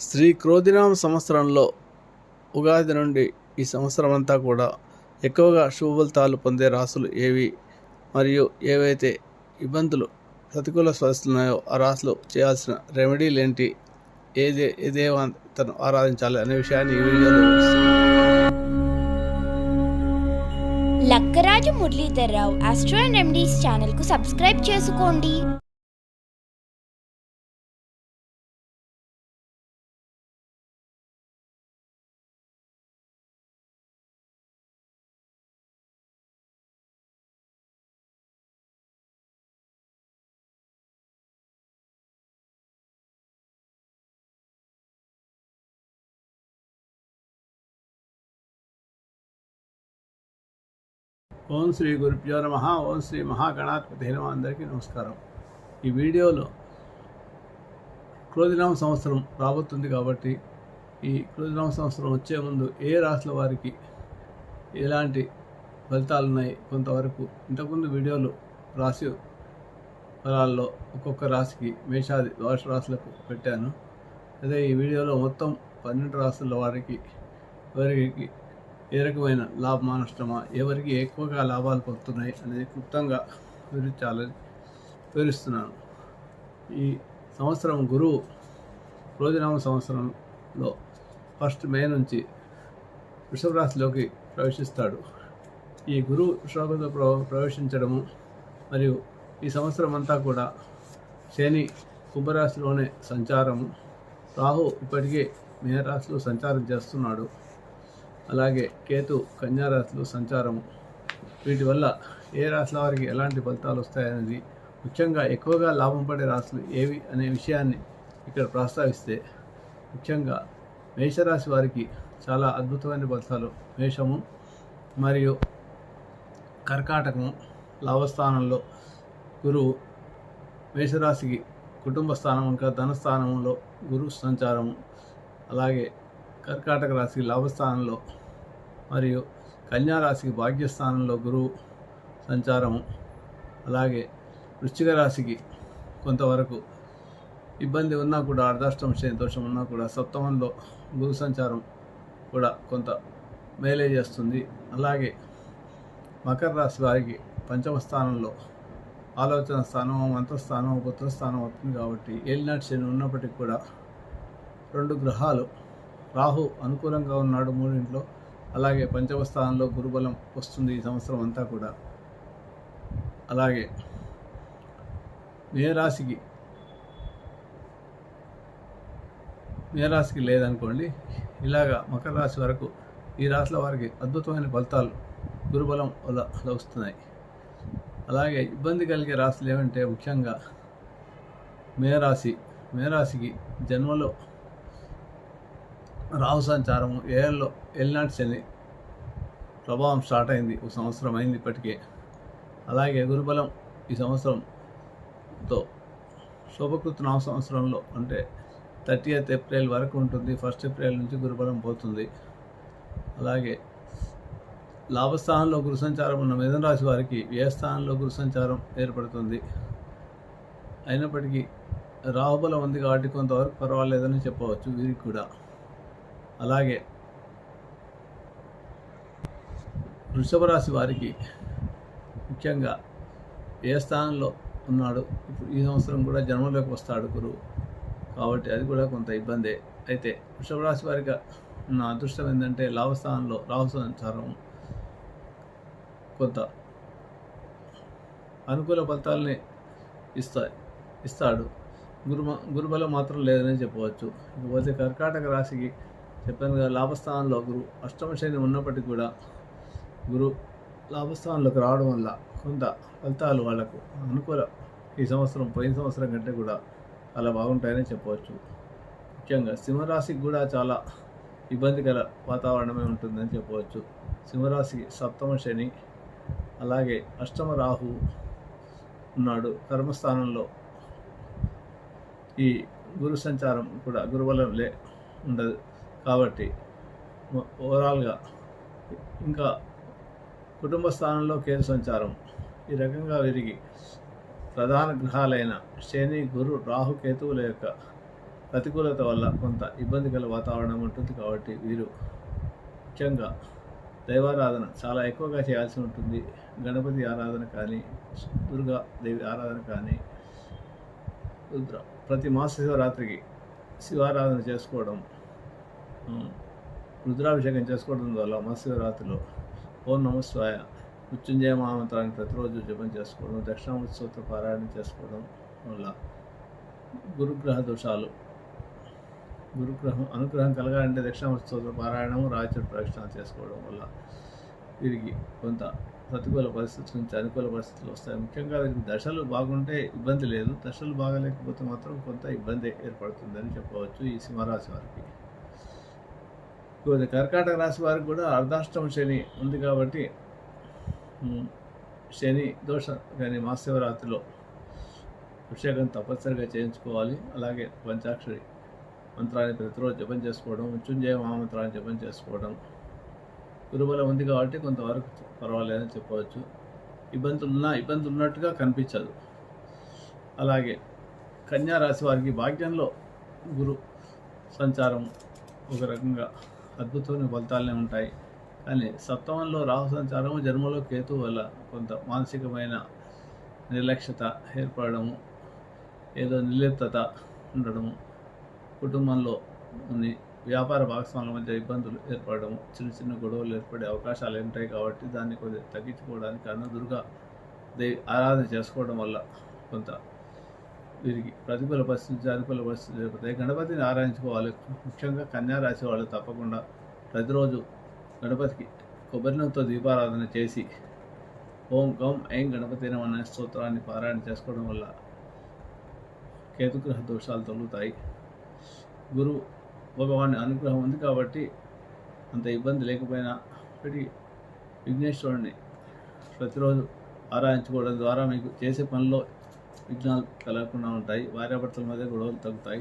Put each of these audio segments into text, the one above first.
శ్రీ క్రోధినామ సంవత్సరంలో ఉగాది నుండి ఈ సంవత్సరం అంతా కూడా ఎక్కువగా శుభఫలితాలు పొందే రాసులు ఏవి? మరియు ఏవైతే ఇబ్బందులు ప్రతికూల పరిస్థితులు ఆ రాసులు చేయాల్సిన రెమెడీలు ఏంటి? ఏదే ఏ దేవతను ఆరాధించాలి అనే విషయాన్ని ఈ వీడియోలో Lakkaraju Muralidhar Rao astro and remedies ఛానల్కు సబ్స్క్రైబ్ చేసుకోండి. ఓం శ్రీ గురుభ్యో నమ. ఓం శ్రీ మహాగణాధిపతి నమ అందరికీ నమస్కారం. ఈ వీడియోలో క్రోధినామ సంవత్సరం రాబోతుంది కాబట్టి ఈ క్రోధినామ సంవత్సరం వచ్చే ముందు ఏ రాశుల వారికి ఎలాంటి ఫలితాలు ఉన్నాయి కొంతవరకు ఇంతకుముందు వీడియోలు రాశి ఫలాల్లో ఒక్కొక్క రాశికి మేషాది ద్వాదశ రాశులకు పెట్టాను. అదే ఈ వీడియోలో మొత్తం పన్నెండు రాశుల వారికి ఎవరికి ఏ రకమైన లాభమా నష్టమా ఎవరికి ఎక్కువగా లాభాలు పొందుతున్నాయి అనేది క్లుప్తంగా వివరించాలని వివరిస్తున్నాను. ఈ సంవత్సరం గురువు రోజునామ సంవత్సరంలో ఫస్ట్ మే నుంచి వృషభ రాశిలోకి ప్రవేశిస్తాడు. ఈ గురువు వృషభంలో ప్ర ప్రవేశించడము మరియు ఈ సంవత్సరం అంతా కూడా శని కుంభరాశిలోనే సంచారము. రాహు ఇప్పటికే మేనరాశిలో సంచారం చేస్తున్నాడు. అలాగే కేతు కన్యారాశిలో సంచారము. వీటి వల్ల ఏ రాశుల వారికి ఎలాంటి ఫలితాలు వస్తాయనేది ముఖ్యంగా ఎక్కువగా లాభం పడే రాశులు ఏవి అనే విషయాన్ని ఇక్కడ ప్రస్తావిస్తే ముఖ్యంగా మేషరాశి వారికి చాలా అద్భుతమైన ఫలితాలు. మేషము మరియు కర్కాటకము లాభస్థానంలో గురువు మేషరాశికి కుటుంబ స్థానం ఇంకా ధనస్థానంలో గురు సంచారము. అలాగే కర్కాటక రాశికి లాభస్థానంలో మరియు కన్యా రాశికి భాగ్యస్థానంలో గురువు సంచారము అలాగే వృశ్చిక రాశికి కొంతవరకు ఇబ్బంది ఉన్నా కూడా అర్ధాష్టం శని దోషం ఉన్నా కూడా సప్తమంలో గురు సంచారం కూడా కొంత మేలే చేస్తుంది అలాగే మకర రాశి వారికి పంచమ స్థానంలో ఆలోచన స్థానం మంత్రస్థానం పుత్రస్థానం అవుతుంది కాబట్టి ఏలినాటి శని ఉన్నప్పటికీ కూడా రెండు గ్రహాలు రాహు అనుకూలంగా ఉన్నాడు మూడింట్లో. అలాగే పంచమ స్థానంలో గురుబలం వస్తుంది ఈ సంవత్సరం అంతా కూడా. అలాగే మేరాశికి మేరాశికి లేదనుకోండి ఇలాగా మకర రాశి వరకు ఈ రాశుల వారికి అద్భుతమైన ఫలితాలు గురుబలం వల్ల వస్తున్నాయి అలాగే ఇబ్బంది కలిగే రాశులు ఏమంటే ముఖ్యంగా మేరాశి మేరాశికి జన్మలో రాహు సంచారము ఏళ్ళలో ఎల్నాటి శని ప్రభావం స్టార్ట్ అయింది. ఒక సంవత్సరం అయింది ఇప్పటికే. అలాగే గురుబలం ఈ సంవత్సరంతో శోభకృత నామ సంవత్సరంలో అంటే థర్టీ ఎయిత్ ఏప్రిల్ వరకు ఉంటుంది. ఫస్ట్ ఏప్రిల్ నుంచి గురుబలం పోతుంది. అలాగే లాభస్థానంలో గురు సంచారం ఉన్న మిథున రాశి వారికి ఏ స్థానంలో గురు సంచారం ఏర్పడుతుంది. అయినప్పటికీ రాహుబలం ఉంది కాబట్టి కొంతవరకు పర్వాలేదని చెప్పవచ్చు వీరికి కూడా. అలాగే వృషభ రాశి వారికి ముఖ్యంగా ఏ స్థానంలో ఉన్నాడు? ఇప్పుడు ఈ సంవత్సరం కూడా జన్మలోకి వస్తాడు గురువు. కాబట్టి అది కూడా కొంత ఇబ్బందే. అయితే వృషభ రాశి వారికి ఉన్న అదృష్టం ఏంటంటే లాభస్థానంలో రాహు సంచారం కొంత అనుకూల ఫలితాలని ఇస్తా ఇస్తాడు. గురు గురుబలం మాత్రం లేదని చెప్పవచ్చు. ఇకపోతే కర్కాటక రాశికి చెప్పాను కదా లాభస్థానంలో గురు అష్టమ శని ఉన్నప్పటికీ కూడా గురు లాభస్థానంలోకి రావడం వల్ల కొంత ఫలితాలు వాళ్ళకు అనుకూల ఈ సంవత్సరం పోయిన సంవత్సరం కంటే కూడా చాలా బాగుంటాయని చెప్పవచ్చు. ముఖ్యంగా సింహరాశికి కూడా చాలా ఇబ్బందికర వాతావరణమే ఉంటుందని చెప్పవచ్చు. సింహరాశికి సప్తమ శని అలాగే అష్టమ రాహు ఉన్నాడు. కర్మస్థానంలో ఈ గురు సంచారం కూడా గురుబలం లే ఉండదు. కాబట్టి ఓవరాల్గా ఇంకా కుటుంబ స్థానంలో కేతు సంచారం ఈ రకంగా విరిగి ప్రధాన గ్రహాలైన శని గురు రాహు కేతువుల యొక్క ప్రతికూలత వల్ల కొంత ఇబ్బంది గల వాతావరణం ఉంటుంది కాబట్టి వీరు ముఖ్యంగా దైవారాధన చాలా ఎక్కువగా చేయాల్సి ఉంటుంది. గణపతి ఆరాధన కానీ దుర్గా దేవి ఆరాధన కానీ రుద్ర ప్రతి మాస శివరాత్రికి శివారాధన చేసుకోవడం రుద్రాభిషేకం చేసుకోవడం వల్ల మహాశివరాత్రిలో ఓం నమస్వాయ మృత్యుంజయ మహామంత్రాన్ని ప్రతిరోజు జపం చేసుకోవడం దక్షిణామూర్తి స్తోత్ర పారాయణం చేసుకోవడం వల్ల గురుగ్రహ దోషాలు గురుగ్రహం అనుగ్రహం కలగాలంటే దక్షిణామూర్తి స్తోత్ర పారాయణం రాజచూడు ప్రదక్షిణ చేసుకోవడం వల్ల వీరికి కొంత ప్రతికూల పరిస్థితుల నుంచి అనుకూల పరిస్థితులు వస్తాయి. ముఖ్యంగా వీరికి దశలు బాగుంటే ఇబ్బంది లేదు. దశలు బాగాలేకపోతే మాత్రం కొంత ఇబ్బంది ఏర్పడుతుందని చెప్పవచ్చు ఈ సింహరాశి వారికి. కర్కాటక రాశి వారికి కూడా అర్ధాష్టమ శని ఉంది కాబట్టి శని దోష కానీ మహాశివరాత్రిలో అభిషేకం తప్పనిసరిగా చేయించుకోవాలి. అలాగే పంచాక్షరి మంత్రాన్ని ప్రతిరోజు జపం చేసుకోవడం మృత్యుంజయ మహామంత్రాన్ని జపం చేసుకోవడం గురుబలం ఉంది కాబట్టి కొంతవరకు పర్వాలేదని చెప్పవచ్చు. ఇబ్బందులు ఉన్నా ఇబ్బంది ఉన్నట్టుగా కనిపించదు. అలాగే కన్యా రాశి వారికి భాగ్యంలో గురు సంచారం ఒక రకంగా అద్భుతమైన ఫలితాలనే ఉంటాయి. కానీ సప్తమంలో రాహు సంచారము జన్మలో కేతు వల్ల కొంత మానసికమైన నిర్లక్ష్యత ఏర్పడము ఏదో నిర్లిప్తత ఉండడము కుటుంబంలో కొన్ని వ్యాపార భాగస్వాముల మధ్య ఇబ్బందులు ఏర్పడము చిన్న చిన్న గొడవలు ఏర్పడే అవకాశాలు ఉంటాయి కాబట్టి దాన్ని కొద్దిగా తగ్గించుకోవడానికి కారణం దుర్గా దేవి ఆరాధన చేసుకోవడం వల్ల కొంత వీరికి ప్రతికూల పరిస్థితి అనుకూల పరిస్థితి ఏర్పడతాయి గణపతిని ఆరాధించుకోవాలి. ముఖ్యంగా కన్యా రాశి వాళ్ళు తప్పకుండా ప్రతిరోజు గణపతికి కొబ్బరి దీపారాధన చేసి ఓం గం ఐం గణపతి అనే స్తోత్రాన్ని పారాయణ చేసుకోవడం వల్ల కేతుగ్రహ దోషాలు తొలుగుతాయి. గురు భగవాన్ అనుగ్రహం ఉంది కాబట్టి అంత ఇబ్బంది లేకపోయినా ఒకటి విఘ్నేశ్వరుని ప్రతిరోజు ఆరాధించుకోవడం ద్వారా మీకు చేసే పనిలో విఘ్నాలు కలగకుండా ఉంటాయి. భార్యాభర్తల మధ్య గొడవలు తగ్గుతాయి.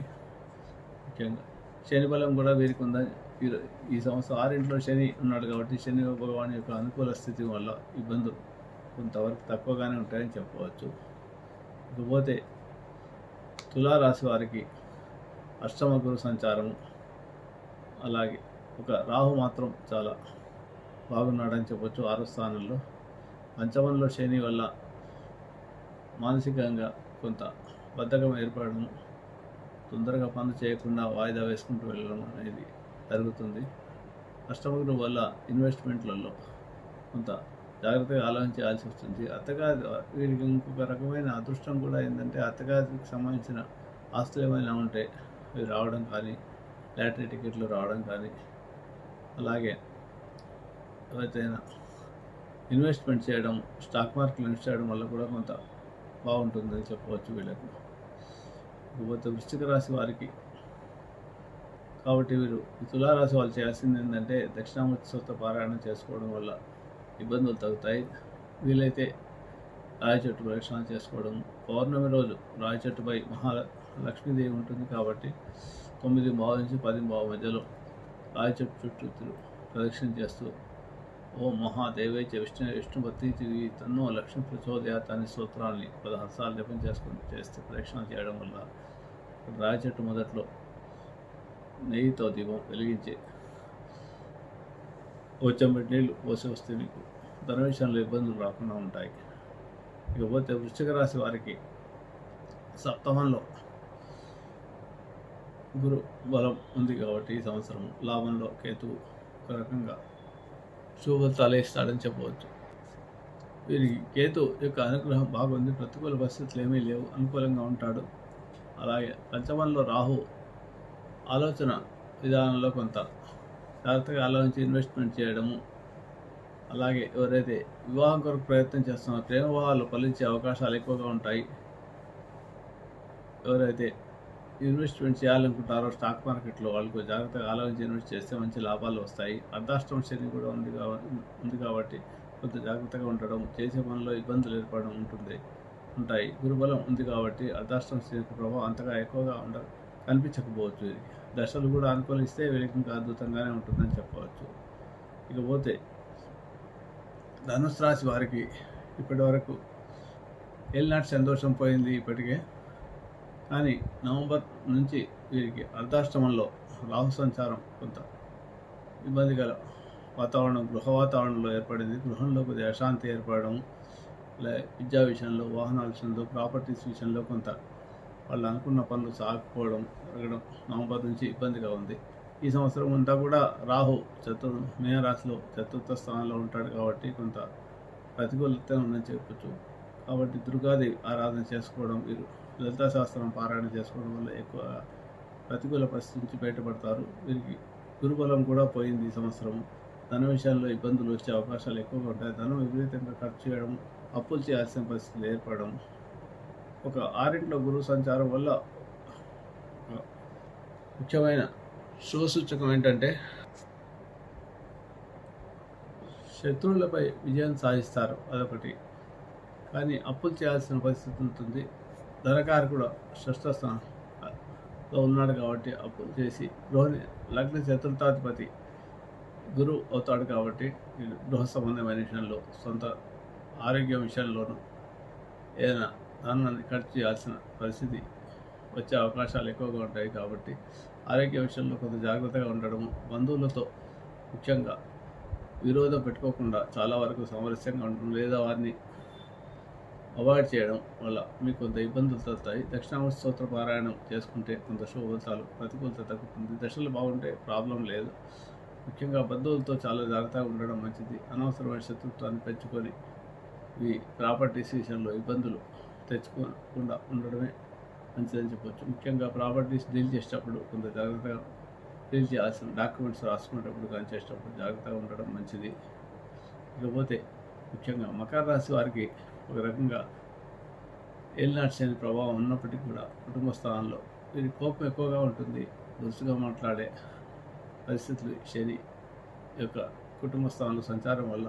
ముఖ్యంగా శని బలం కూడా వీరికి ఉందని ఈ- ఈ సంవత్సరం ఆరింట్లో శని ఉన్నాడు కాబట్టి శని భగవాన్ యొక్క అనుకూల స్థితి వల్ల ఇబ్బందులు కొంతవరకు తక్కువగానే ఉంటాయని చెప్పవచ్చు. ఇకపోతే తులారాశి వారికి అష్టమ గురు సంచారము అలాగే ఒక రాహు మాత్రం చాలా బాగున్నాడని చెప్పొచ్చు. ఆరు స్థానంలో పంచమంలో శని వల్ల మానసికంగా కొంత బద్ధకం ఏర్పడడం తొందరగా పనులు చేయకుండా వాయిదా వేసుకుంటూ వెళ్ళడం అనేది జరుగుతుంది. అష్టమగురు వల్ల ఇన్వెస్ట్మెంట్లలో కొంత జాగ్రత్తగా ఆలోచించాల్సి వస్తుంది. అత్తగారి వీరికి ఇంకొక రకమైన అదృష్టం కూడా ఏంటంటే అత్తగారికి సంబంధించిన ఆస్తులు ఏమైనా ఉంటే అవి రావడం కానీ లాటరీ టికెట్లు రావడం కానీ అలాగే ఎవరైతే ఇన్వెస్ట్మెంట్ చేయడం స్టాక్ మార్కెట్లో ఇన్వెస్ట్ చేయడం వల్ల కూడా కొంత బాగుంటుందని చెప్పవచ్చు వీళ్ళకు. ఇకపోతే వృశ్చిక రాశి వారికి కాబట్టి వీరు తులారాశి వాళ్ళు చేయాల్సింది ఏంటంటే దక్షిణామూర్తి సొత్త పారాయణం చేసుకోవడం వల్ల ఇబ్బందులు తగ్గుతాయి. వీలైతే రాయి చెట్టు ప్రదక్షిణ చేసుకోవడం. పౌర్ణమి రోజు రాయి చెట్టుపై మహా లక్ష్మీదేవి ఉంటుంది కాబట్టి తొమ్మిది బావు నుంచి పది బావు మధ్యలో రాయి చెట్టు చుట్టూ తిరు- ప్రదక్షిణ చేస్తూ ఓ మహాదేవైచ విష్ణు విష్ణుపతి తన్నో లక్ష్మి ప్రచోదయాత్ అనే సూత్రాన్ని పదహారు సార్లు జపం చేసుకుని చేస్తే ప్రదక్షిణ చేయడం వల్ల రాయి చెట్టు మొదట్లో నెయ్యితో దీపం వెలిగించి వచ్చంబెట్టి నీళ్ళు పోసి వస్తే మీకు ధన విషయంలో ఇబ్బందులు రాకుండా ఉంటాయి. ఇకపోతే వృశ్చిక రాశి వారికి సప్తమంలో గురు బలం ఉంది కాబట్టి ఈ సంవత్సరం లాభంలో కేతువు ఒక రకంగా శుభ ఇస్తాడని చెప్పవచ్చు. వీరికి కేతు యొక్క అనుగ్రహం బాగుంది. ప్రతికూల పరిస్థితులు ఏమీ లేవు. అనుకూలంగా ఉంటాడు. అలాగే పంచమంలో రాహు ఆలోచన విధానంలో కొంత జాగ్రత్తగా ఆలోచించి ఇన్వెస్ట్మెంట్ చేయడము. అలాగే ఎవరైతే వివాహం కొరకు ప్రయత్నం చేస్తున్నారో ప్రేమ వివాహాలు ఫలించే అవకాశాలు ఎక్కువగా ఉంటాయి. ఎవరైతే ఇన్వెస్ట్మెంట్ చేయాలనుకుంటారో స్టాక్ మార్కెట్లో వాళ్ళకు జాగ్రత్తగా ఆలోచించి ఇన్వెస్ట్ చేస్తే మంచి లాభాలు వస్తాయి. అర్ధాష్టం శని కూడా ఉంది కాబట్టి ఉంది కాబట్టి కొంత జాగ్రత్తగా ఉండడం చేసే పనిలో ఇబ్బందులు ఏర్పడడం ఉంటుంది ఉంటాయి. గురుబలం ఉంది కాబట్టి అర్ధాష్టం శని ప్రభావం అంతగా ఎక్కువగా ఉండ కనిపించకపోవచ్చు. ఇది దశలు కూడా అనుకూలిస్తే వీరికి ఇంకా అద్భుతంగానే ఉంటుందని చెప్పవచ్చు. ఇకపోతే ధనుసు రాశి వారికి ఇప్పటి వరకు ఏలినాటి సంతోషం పోయింది ఇప్పటికే. కానీ నవంబర్ నుంచి వీరికి అర్ధాష్టమంలో రాహు సంచారం కొంత ఇబ్బందికర వాతావరణం గృహ వాతావరణంలో ఏర్పడింది. గృహంలో కొద్దిగా అశాంతి ఏర్పడడం లే విద్యా విషయంలో వాహనాల విషయంలో ప్రాపర్టీస్ విషయంలో కొంత వాళ్ళు అనుకున్న పనులు సాగకపోవడం జరగడం నవంబర్ నుంచి ఇబ్బందిగా ఉంది. ఈ సంవత్సరం అంతా కూడా రాహు చతుర్ మేనరాశిలో చతుర్థ స్థానంలో ఉంటాడు కాబట్టి కొంత ప్రతికూలత ఉందని చెప్పచ్చు. కాబట్టి దుర్గాదేవి ఆరాధన చేసుకోవడం వీరు లలితా శాస్త్రం పారాయణ చేసుకోవడం వల్ల ఎక్కువ ప్రతికూల పరిస్థితి నుంచి బయటపడతారు. వీరికి గురుబలం కూడా పోయింది ఈ సంవత్సరం ధన విషయాల్లో ఇబ్బందులు వచ్చే అవకాశాలు ఎక్కువగా ఉంటాయి. ధనం విపరీతంగా ఖర్చు చేయడం అప్పులు చేయాల్సిన పరిస్థితులు ఏర్పడడం. ఒక ఆరింట్లో గురువు సంచారం వల్ల ఒక ముఖ్యమైన శుభసూచకం ఏంటంటే శత్రువులపై విజయం సాధిస్తారు అదొకటి. కానీ అప్పులు చేయాల్సిన పరిస్థితి ఉంటుంది. ధనకారకుడు కూడా ఉన్నాడు కాబట్టి అప్పులు చేసి గృహని లగ్న చతుర్థాధిపతి గురువు అవుతాడు కాబట్టి గృహ సంబంధమైన విషయంలో సొంత ఆరోగ్యం విషయంలోనూ ఏదైనా ధనాన్ని ఖర్చు చేయాల్సిన పరిస్థితి వచ్చే అవకాశాలు ఎక్కువగా ఉంటాయి కాబట్టి ఆరోగ్య విషయంలో కొంత జాగ్రత్తగా ఉండడం బంధువులతో ముఖ్యంగా విరోధం పెట్టుకోకుండా చాలా వరకు సామరస్యంగా ఉండడం లేదా వారిని అవాయిడ్ చేయడం వల్ల మీకు కొంత ఇబ్బందులు తగ్గుతాయి దక్షిణామూర్తి స్తోత్ర పారాయణం చేసుకుంటే కొంత శుభఫలితాలు ప్రతికూలత తగ్గుతుంది. దశలు బాగుంటే ప్రాబ్లం లేదు. ముఖ్యంగా బంధువులతో చాలా జాగ్రత్తగా ఉండడం మంచిది. అనవసరమైన శత్రుత్వాన్ని పెంచుకొని ఈ ప్రాపర్టీస్ విషయంలో ఇబ్బందులు తెచ్చుకోకుండా ఉండడమే మంచిదని చెప్పొచ్చు. ముఖ్యంగా ప్రాపర్టీస్ డీల్ చేసేటప్పుడు కొంత జాగ్రత్తగా డీల్ చేయాల్సిన డాక్యుమెంట్స్ రాసుకునేటప్పుడు కానీ చేసేటప్పుడు జాగ్రత్తగా ఉండడం మంచిది. ఇకపోతే ముఖ్యంగా మకర రాశి వారికి ఒక రకంగా ఏలినాటి శని ప్రభావం ఉన్నప్పటికీ కూడా కుటుంబ స్థానంలో వీరి కోపం ఎక్కువగా ఉంటుంది. దురుసుగా మాట్లాడే పరిస్థితులు శని యొక్క కుటుంబ స్థానంలో సంచారం వల్ల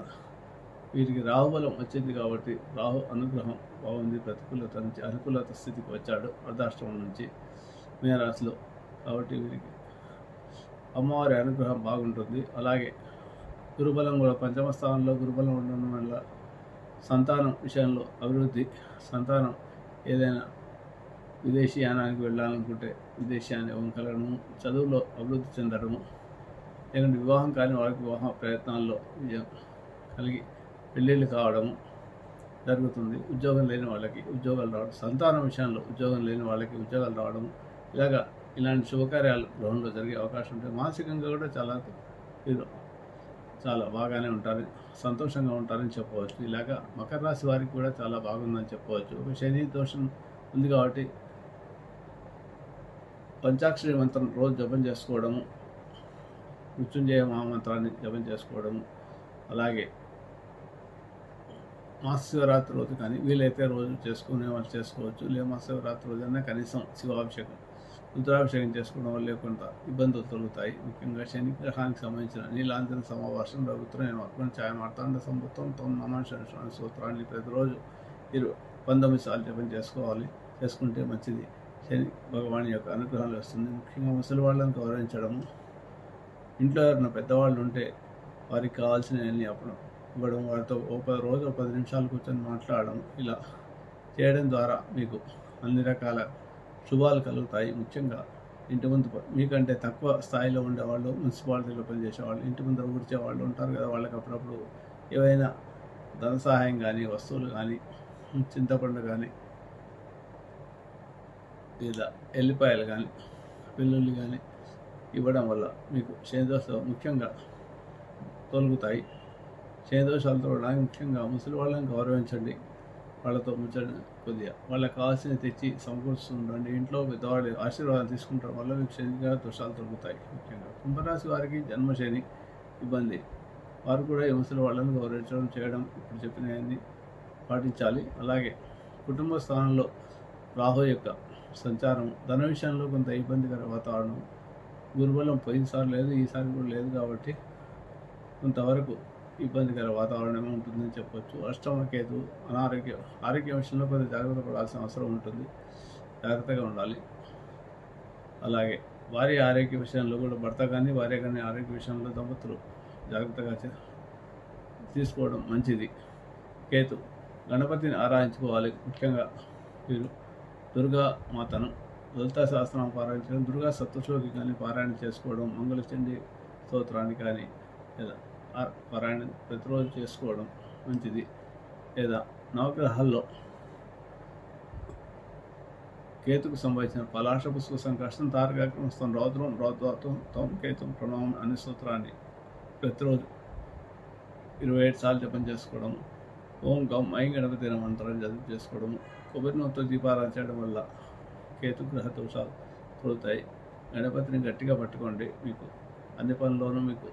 వీరికి రాహుబలం వచ్చింది కాబట్టి రాహు అనుగ్రహం బాగుంది. ప్రతికూలత నుంచి అనుకూలత స్థితికి వచ్చాడు. అర్ధాష్టమం నుంచి మీనరాశిలో కాబట్టి వీరికి అమ్మవారి అనుగ్రహం బాగుంటుంది. అలాగే గురుబలం కూడా పంచమ స్థానంలో గురుబలం ఉండడం వల్ల సంతానం విషయంలో అభివృద్ధి సంతానం ఏదైనా విదేశీయానానికి వెళ్ళాలనుకుంటే విదేశీయాన్ని కలగడము చదువులో అభివృద్ధి చెందడము లేకుంటే వివాహం కాని వాళ్ళకి వివాహ ప్రయత్నాల్లో విజయం కలిగి పెళ్ళిళ్ళు కావడము జరుగుతుంది. ఉద్యోగం లేని వాళ్ళకి ఉద్యోగాలు రావడం సంతానం విషయంలో ఉద్యోగం లేని వాళ్ళకి ఉద్యోగాలు రావడం ఇలాగా ఇలాంటి శుభకార్యాలు గృహంలో జరిగే అవకాశం ఉంటుంది మానసికంగా కూడా చాలా వీరు చాలా బాగానే ఉంటారు. సంతోషంగా ఉంటారని చెప్పవచ్చు. ఇలాగా మకర రాశి వారికి కూడా చాలా బాగుందని చెప్పవచ్చు. ఒక శని దోషం ఉంది కాబట్టి పంచాక్షరి మంత్రం రోజు జపం చేసుకోవడము మృత్యుంజయ మహామంత్రాన్ని జపం చేసుకోవడము అలాగే మహాశివరాత్రి రోజు కానీ వీలైతే రోజు చేసుకునే వాళ్ళు చేసుకోవచ్చు. లేదా మహాశివరాత్రి రోజైనా కనీసం శివాభిషేకం రుద్రాభిషేకం చేసుకోవడం వల్ల కొంత ఇబ్బందులు తొలుగుతాయి. ముఖ్యంగా శని గ్రహానికి సంబంధించిన నీలాంజన సమావాసం ప్రభుత్వం నేను అర్పణ ఛాయ సంబంధం సంవత్సరం తొమ్మిది నమాంశ సూత్రాన్ని ప్రతిరోజు మీరు పంతొమ్మిది సార్లు జపం చేసుకోవాలి. చేసుకుంటే మంచిది. శని భగవాన్ యొక్క అనుగ్రహం వస్తుంది ముఖ్యంగా ముసలి వాళ్ళని గౌరవించడము ఇంట్లో ఎవరైనా పెద్దవాళ్ళు ఉంటే వారికి కావాల్సినవన్నీ అప్పుడు ఇవ్వడం వారితో ఒక పది రోజు పది నిమిషాలు కూర్చొని మాట్లాడడం ఇలా చేయడం ద్వారా మీకు అన్ని రకాల శుభాలు కలుగుతాయి ముఖ్యంగా ఇంటి ముందు మీకంటే తక్కువ స్థాయిలో ఉండేవాళ్ళు మున్సిపాలిటీలో పనిచేసేవాళ్ళు ఇంటి ముందు ఊడ్చే వాళ్ళు ఉంటారు కదా వాళ్ళకి అప్పుడప్పుడు ఏవైనా ధన సహాయం కానీ వస్తువులు కానీ చింతపండు కానీ లేదా ఎల్లిపాయలు కానీ వెల్లుల్లి కానీ ఇవ్వడం వల్ల మీకు శనిదోషం ముఖ్యంగా తొలగుతాయి. శనిదోషాలు తొలగడానికి ముఖ్యంగా ముసలి వాళ్ళని గౌరవించండి. వాళ్ళతో ముచ్చట కొద్దిగా. వాళ్ళకి కావాల్సినవి తెచ్చి సమకూరుస్తుండండి. ఇంట్లో పెద్దవాళ్ళు ఆశీర్వాదం తీసుకుంటాం వల్ల మీకు శనిగా దోషాలు తొలుగుతాయి. ముఖ్యంగా కుంభరాశి వారికి జన్మశని ఇబ్బంది. వారు కూడా ఈ ముసలి వాళ్ళని గౌరవించడం చేయడం ఇప్పుడు చెప్పినవన్నీ పాటించాలి. అలాగే కుటుంబ స్థానంలో రాహు యొక్క సంచారం ధన విషయంలో కొంత ఇబ్బందికర వాతావరణం. గురుబలం పోయినసారి లేదు ఈసారి కూడా లేదు కాబట్టి కొంతవరకు ఇబ్బందికర వాతావరణమే ఉంటుందని చెప్పొచ్చు. అష్టమ కేతు అనారోగ్య ఆరోగ్య విషయంలో కొంత జాగ్రత్త పడాల్సిన అవసరం ఉంటుంది. జాగ్రత్తగా ఉండాలి. అలాగే వారి ఆరోగ్య విషయంలో కూడా భర్త కానీ భార్య కానీ ఆరోగ్య విషయంలో దంపతులు జాగ్రత్తగా చే- తీసుకోవడం మంచిది. కేతు గణపతిని ఆరాధించుకోవాలి. ముఖ్యంగా వీరు దుర్గా మాతను లలితా శాస్త్రం పారాయణ దుర్గా సప్తశ్లోకి కానీ పారాయణ చేసుకోవడం మంగళచండి స్తోత్రాన్ని కానీ లేదా పారాయణ ప్రతిరోజు చేసుకోవడం మంచిది. లేదా నవగ్రహాల్లో కేతుకు సంబంధించిన పలాష పుష్ప సంకష్టం తారకాక్రమస్తం రౌద్రం రౌద్వాతం తోం కేతుం ప్రణవం అనే సూత్రాన్ని ప్రతిరోజు ఇరవై ఏడు సార్లు జపం చేసుకోవడం ఓం గం ఐ గణపతి మంత్రాన్ని జపం చేసుకోవడం కొబ్బరి నూనెతో దీపారాధన చేయడం వల్ల కేతు గ్రహ దోషాలు తొలుతాయి. గణపతిని గట్టిగా పట్టుకోండి. మీకు అన్ని పనుల్లోనూ మీకు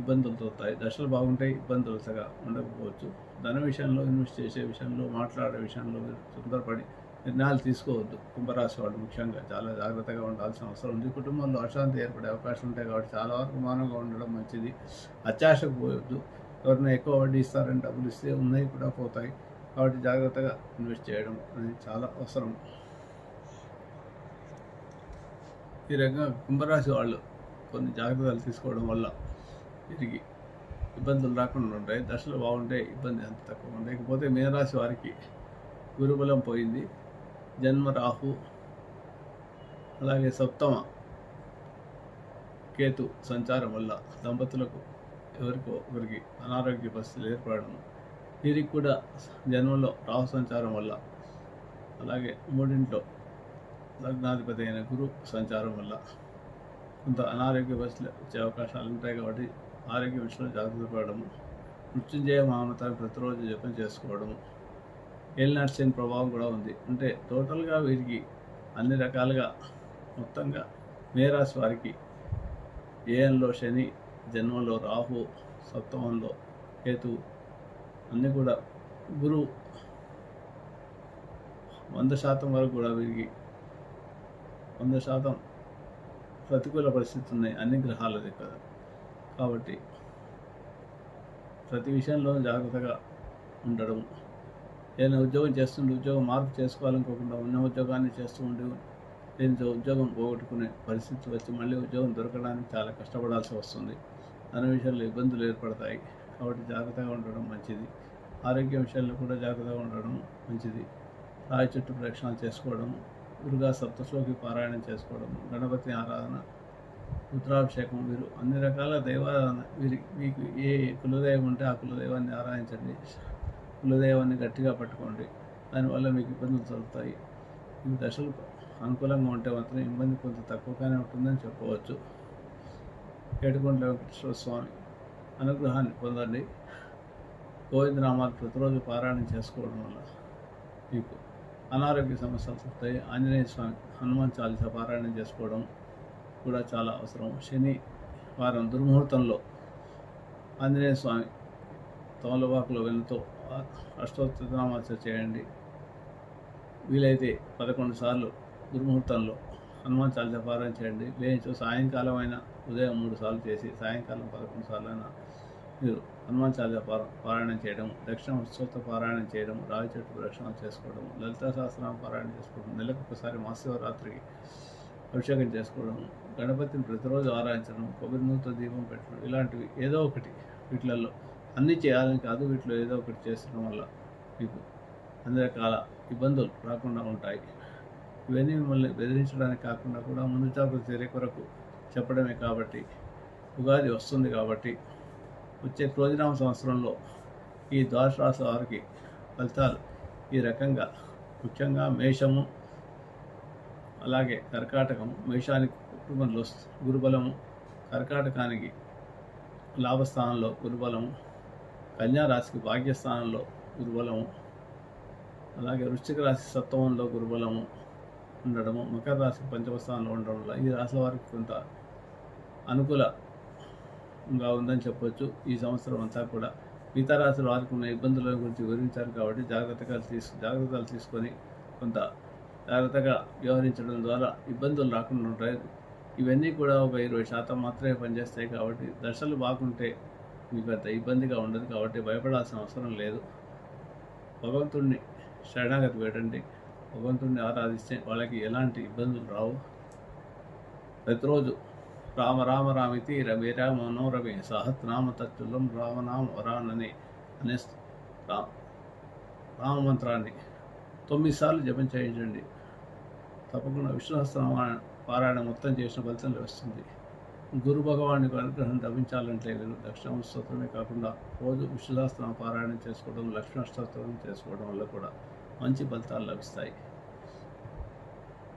ఇబ్బందులు తోతాయి దశలు బాగుంటాయి ఇబ్బందులు సగా ఉండకపోవచ్చు. ధన విషయంలో ఇన్వెస్ట్ చేసే విషయంలో మాట్లాడే విషయంలో తొందరపడి నిర్ణయాలు తీసుకోవద్దు. కుంభరాశి వాళ్ళు ముఖ్యంగా చాలా జాగ్రత్తగా ఉండాల్సిన అవసరం ఉంది. కుటుంబంలో అశాంతి ఏర్పడే అవకాశం ఉంటాయి కాబట్టి చాలా వరకు మౌనంగా ఉండడం మంచిది. అత్యాశకు పోయొద్దు. ఎవరైనా ఎక్కువ వడ్డీ ఇస్తారని డబ్బులు ఇస్తే ఉన్నాయి కూడా పోతాయి. కాబట్టి జాగ్రత్తగా ఇన్వెస్ట్ చేయడం అనేది చాలా అవసరం. ఈ రకంగా కుంభరాశి వాళ్ళు కొన్ని జాగ్రత్తలు తీసుకోవడం వల్ల వీరికి ఇబ్బందులు రాకుండా ఉంటాయి దశలు బాగుంటాయి ఇబ్బంది అంత తక్కువ ఉంటాయి. ఇకపోతే మీనరాశి వారికి గురుబలం పోయింది. జన్మ రాహు అలాగే సప్తమ కేతు సంచారం వల్ల దంపతులకు ఎవరికో ఒకరికి అనారోగ్య పరిస్థితులు ఏర్పడడం. వీరికి కూడా జన్మలో రాహు సంచారం వల్ల అలాగే మూడింట్లో లగ్నాధిపతి అయిన గురు సంచారం వల్ల కొంత అనారోగ్య పరిస్థితులు వచ్చే అవకాశాలు ఉంటాయి కాబట్టి ఆరోగ్య విషయంలో జాగ్రత్త పడడం మృత్యుంజయ మామతాన్ని ప్రతిరోజు జపం చేసుకోవడము ఎల్ నర్సింగ్ ప్రభావం కూడా ఉంది. అంటే టోటల్గా వీరికి అన్ని రకాలుగా మొత్తంగా మేరాశి వారికి ఏఎన్లో శని జన్మంలో రాహు సప్తమంలో కేతు అన్నీ కూడా గురువు వంద శాతం వరకు కూడా వీరికి వంద శాతం ప్రతికూల పరిస్థితులు ఉన్నాయి అన్ని గ్రహాలది కదా కాబట్టి ప్రతి విషయంలో జాగ్రత్తగా ఉండడం. ఏదైనా ఉద్యోగం చేస్తుంటే ఉద్యోగం మార్పు చేసుకోవాలనుకోకుండా ఉన్న ఉద్యోగాన్ని చేస్తూ ఉండి దీంతో ఉద్యోగం పోగొట్టుకునే పరిస్థితి వచ్చి మళ్ళీ ఉద్యోగం దొరకడానికి చాలా కష్టపడాల్సి వస్తుంది. అనే విషయాల్లో ఇబ్బందులు ఏర్పడతాయి. కాబట్టి జాగ్రత్తగా ఉండడం మంచిది. ఆరోగ్య విషయాల్లో కూడా జాగ్రత్తగా ఉండడం మంచిది. రాయి చుట్టూ ప్రదక్షిణాలు చేసుకోవడం దుర్గా సప్తశ్లోకి పారాయణం చేసుకోవడం గణపతి ఆరాధన రుద్రాభిషేకం వీరు అన్ని రకాల దైవారాధన వీరి మీకు ఏ కులదైవం ఉంటే ఆ కులదైవాన్ని ఆరాధించండి. కులదైవాన్ని గట్టిగా పట్టుకోండి. దానివల్ల మీకు ఇబ్బందులు జరుగుతాయి ఈ దశలు అనుకూలంగా ఉంటే మాత్రం ఇబ్బంది కొంత తక్కువగానే ఉంటుందని చెప్పవచ్చు. ఏడుకొండ వెంకటేశ్వర స్వామి అనుగ్రహాన్ని పొందండి. గోవిందనామాలు ప్రతిరోజు పారాయణం చేసుకోవడం వల్ల మీకు అనారోగ్య సమస్యలు తగ్గుతాయి ఆంజనేయ స్వామి హనుమాన్ చాలీసా పారాయణం చేసుకోవడం కూడా చాలా అవసరం. శని వారం దుర్ముహూర్తంలో ఆంజనేయ స్వామి తమలవాకులో వెళ్తూ అష్టోత్తరామాచ చేయండి. వీలైతే పదకొండు సార్లు దుర్ముహూర్తంలో హనుమాన్ చాలీసా పారాయణ చేయండి. లేనిచో సాయంకాలం అయినా ఉదయం మూడు సార్లు చేసి సాయంకాలం పదకొండు సార్లు అయినా మీరు హనుమాన్ చాలీసా పార పారాయణం చేయడం దక్షిణ ఉత్సవత పారాయణం చేయడం రావి చెట్టు ప్రదక్షిణం చేసుకోవడం లలితా సహస్రం పారాయణ చేసుకోవడం నెలకు ఒకసారి మహాశివరాత్రికి అభిషేకం చేసుకోవడం గణపతిని ప్రతిరోజు ఆరాధించడం కొబ్బరి నూనెతో దీపం పెట్టడం ఇలాంటివి ఏదో ఒకటి వీటిలలో. అన్నీ చేయాలని కాదు వీటిలో ఏదో ఒకటి చేసడం వల్ల మీకు అన్ని రకాల ఇబ్బందులు రాకుండా ఉంటాయి. ఇవన్నీ మిమ్మల్ని బెదిరించడానికి కాకుండా కూడా ముందు జాగ్రత్త చర్య కొరకు చెప్పడమే కాబట్టి ఉగాది వస్తుంది కాబట్టి వచ్చే క్రోజనామ సంవత్సరంలో ఈ ద్వాదశ రాశి వారికి ఫలితాలు ఈ రకంగా. ముఖ్యంగా మేషము అలాగే కర్కాటకం మేషానికి కుటుంబంలో గురుబలము కర్కాటకానికి లాభస్థానంలో గురుబలము కన్యా రాశికి భాగ్యస్థానంలో గురుబలము అలాగే వృశ్చిక రాశి సత్వంలో గురుబలము ఉండడము మకర రాశి పంచమ స్థానంలో ఉండడం వల్ల ఈ రాశుల వారికి కొంత అనుకూలంగా ఉందని చెప్పొచ్చు. ఈ సంవత్సరం అంతా కూడా మిగతా రాశుల వారికి ఉన్న ఇబ్బందుల గురించి వివరించారు కాబట్టి జాగ్రత్తగా తీసు జాగ్రత్తలు తీసుకొని కొంత జాగ్రత్తగా వ్యవహరించడం ద్వారా ఇబ్బందులు రాకుండా ఉంటాయి. ఇవన్నీ కూడా ఒక ఇరవై శాతం మాత్రమే పనిచేస్తాయి కాబట్టి దశలు బాగుంటే మీకు పెద్ద ఇబ్బందిగా ఉండదు కాబట్టి భయపడాల్సిన అవసరం లేదు. భగవంతుడిని శరణాగతి పెట్టండి. భగవంతుడిని ఆరాధిస్తే వాళ్ళకి ఎలాంటి ఇబ్బందులు రావు. ప్రతిరోజు రామ రామ రామితి రవి రామ రవి సహస్రనామ తత్తులం రామనామ వరానని అనే రా రామ మంత్రాన్ని తొమ్మిది సార్లు జపం చేయించండి. తప్పకుండా విశ్వాస పారాయణ మొత్తం చేసిన ఫలితం లభిస్తుంది. గురు భగవానికి అనుగ్రహం లభించాలంటే నేను దక్షిణ స్తోత్రమే కాకుండా రోజు విశ్వశాస్త్రం పారాయణం చేసుకోవడం లక్ష్మణ స్తోత్రం చేసుకోవడం వల్ల కూడా మంచి ఫలితాలు లభిస్తాయి.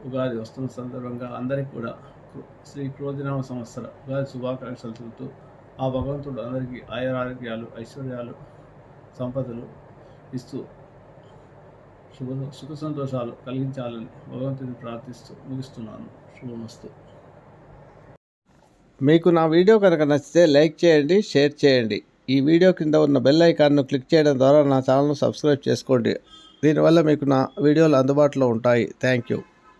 ఉగాది వస్తున్న సందర్భంగా అందరికీ కూడా కృ- శ్రీ క్రోధినామ సంవత్సర ఉగాది శుభాకాంక్షలు తెలుపుతూ ఆ భగవంతుడు అందరికీ ఆయురారోగ్యాలు ఐశ్వర్యాలు సంపదలు ఇస్తూ శుభ సుఖ సంతోషాలు కలిగించాలని భగవంతుని ప్రార్థిస్తూ ముగిస్తున్నాను. శుభమస్తు. మీకు నా వీడియో కనుక నచ్చితే లైక్ చేయండి షేర్ చేయండి. ఈ వీడియో కింద ఉన్న బెల్ ఐకాన్ను క్లిక్ చేయడం ద్వారా నా ఛానల్ను సబ్స్క్రైబ్ చేసుకోండి. దీనివల్ల మీకు నా వీడియోలు అందుబాటులో ఉంటాయి. Thank you.